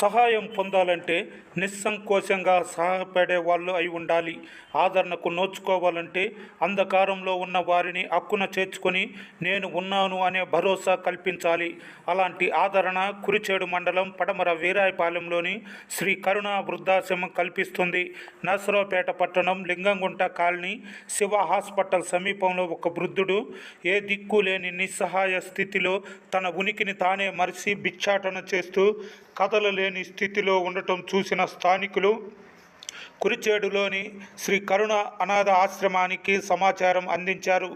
సహాయం పొందాలంటే నిస్సంకోచంగా సహాయపడే వాళ్ళు అయి ఉండాలి. ఆదరణకు నోచుకోవాలంటే అంధకారంలో ఉన్న వారిని హక్కున చేర్చుకొని నేను ఉన్నాను అనే భరోసా కల్పించాలి. అలాంటి ఆదరణ కురిచేడు మండలం పడమర వీరాయపాలెంలోని శ్రీ కరుణ వృద్ధాశ్రమం కల్పిస్తుంది. నర్సరావుపేట పట్టణం లింగంగుంట కాలనీ శివ హాస్పిటల్ సమీపంలో ఒక వృద్ధుడు ఏ దిక్కు లేని నిస్సహాయ స్థితిలో తన ఉనికిని తానే మరిచి భిక్షాటన చేస్తూ కదలలేని స్థితిలో ఉండటం చూసిన స్థానికులు కురిచేడులోని శ్రీ కరుణ అనాథ ఆశ్రమానికి సమాచారం అందించారు.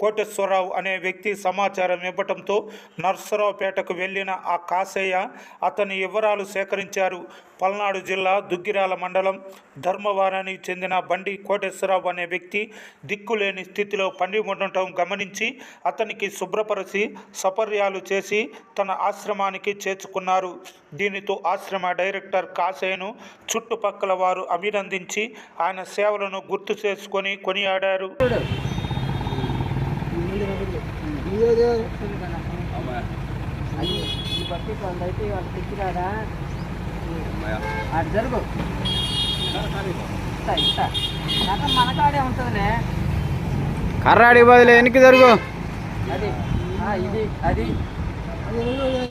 కోటేశ్వరరావు అనే వ్యక్తి సమాచారం ఇవ్వటంతో నర్సరావుపేటకు వెళ్ళిన ఆ కాసయ్య అతని వివరాలు సేకరించారు. పల్నాడు జిల్లా దుగ్గిరాల మండలం ధర్మవరానికి చెందిన బండి కోటేశ్వరరావు అనే వ్యక్తి దిక్కులేని స్థితిలో పండి ఉండటం గమనించి అతనికి శుభ్రపరిచి సపర్యాలు చేసి తన ఆశ్రమానికి చేర్చుకున్నారు. దీనితో ఆశ్రమ డైరెక్టర్ కాసేను చుట్టుపక్కల వారు అభినందించి ఆయన సేవలను గుర్తు చేసుకొని కొనియాడారు. ఈ బట్టి కొంత అయితే వాళ్ళు తెచ్చిరాడా అది జరుగు ఇస్తా ఇస్తా నాకు మన కాడే ఉంటుందిలే కర్రాడి బదులు వెనక్కి జరుగు? అది ఆ, ఇది అది.